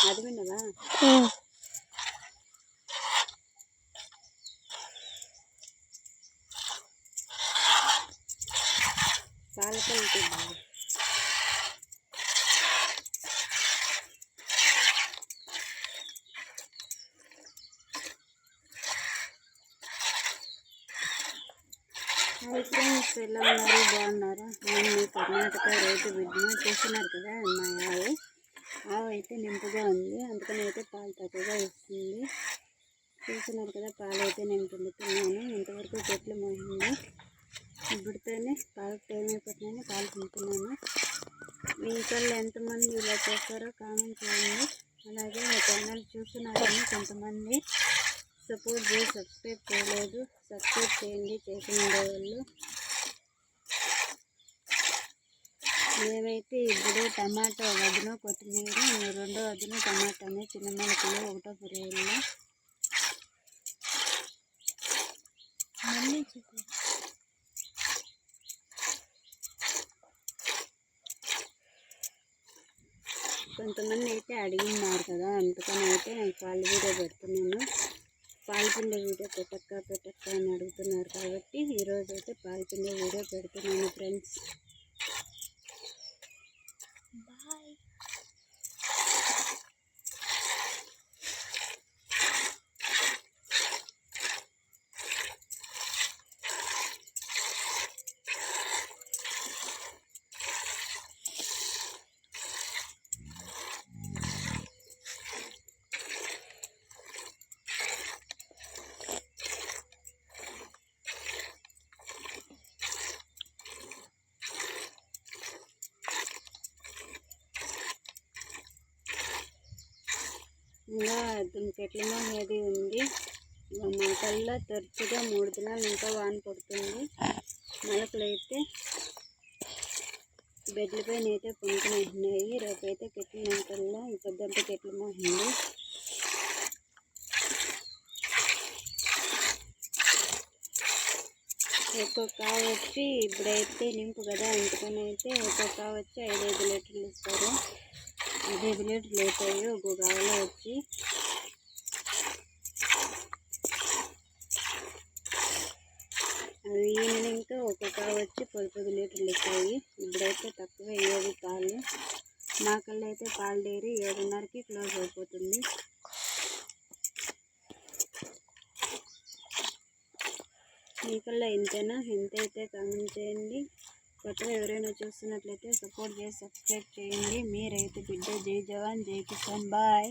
నడిమినవా విన్నవా పాలకలు hi friends ఎలా ఉన్నారు? బాగున్నారా? నేను కర్ణాటక రైతు బిడ్డను చూస్తున్నారు కదా మా ఆవు ఆవు అయితే నింపుగా ఉంది. అందుకని అయితే పాలు తక్కువగా ఇస్తుంది చూస్తున్నారు కదా పాలు అయితే నేను పిండుతున్నాను ఇంతవరకు చెట్లు మోహింది ఇప్పుడుతోనే పాలు టైం పాలు తింటున్నాను మీ ఎంతమంది ఇలా చేస్తారో కామెంట్ చేయండి. అలాగే మా ఛానల్ చూస్తున్నారని కొంతమంది సపోర్ట్ చేసి సబ్స్క్రైబ్ చేయలేదు. సబ్స్క్రైబ్ చేయండి చేసిన వాళ్ళు. మేమైతే ఇప్పుడు టమాటా వదును కొత్తిమీర రెండో వదిన టమాటాని చిన్న మొలకలు ఒకటో పురేళ్ళు మళ్ళీ కొంతమంది అయితే అడిగినారు కదా అందుకని అయితే నేను పాలు వీడియో పెడుతున్నాను. పాలు వీడియో పెట్టక్క పెట్టక్క అని అడుగుతున్నారు. కాబట్టి ఈరోజు అయితే పాలు వీడియో పెడుతున్నాను ఫ్రెండ్స్. ఇంకా చెట్ల అనేది ఉంది? మొలకల్లో తరచుగా మూడు దినాలు ఇంకా వాన పడుతుంది మొలకలు అయితే బెడ్ల పైన అయితే పొనుకుని ఉన్నాయి రేపు అయితే కెట్ల పెద్ద పెద్దంత ఉంది మోహింది ఒక్కొక్క ఆవు వచ్చి ఇప్పుడైతే నింపు కదా. ఇంటికొని అయితే ఒక్కొక్క వచ్చి వచ్చి ఐదు లీటర్లు ఇస్తారు. ఐదైదు లీటర్లు అయ్యి ఒక్కొక్క ఆవులో వచ్చి అవి ఈవినింగ్ ఒక్కొక్క వచ్చి పది పది లీటర్లు ఇస్తాయి ఇప్పుడైతే తక్కువ ఏడు పాలు. మా కళ్ళు అయితే పాల డైరీ ఏడున్నరకి క్లోజ్ అయిపోతుంది. మీ కళ్ళ ఇంతేనా? ఎంత అయితే కామెంట్ చేయండి. కొత్తగా ఎవరైనా చూస్తున్నట్లయితే సపోర్ట్ చేసి సబ్స్క్రైబ్ చేయండి. మీ రైతు బిడ్డ. జై జవాన్ జై కిసాన్. బాయ్.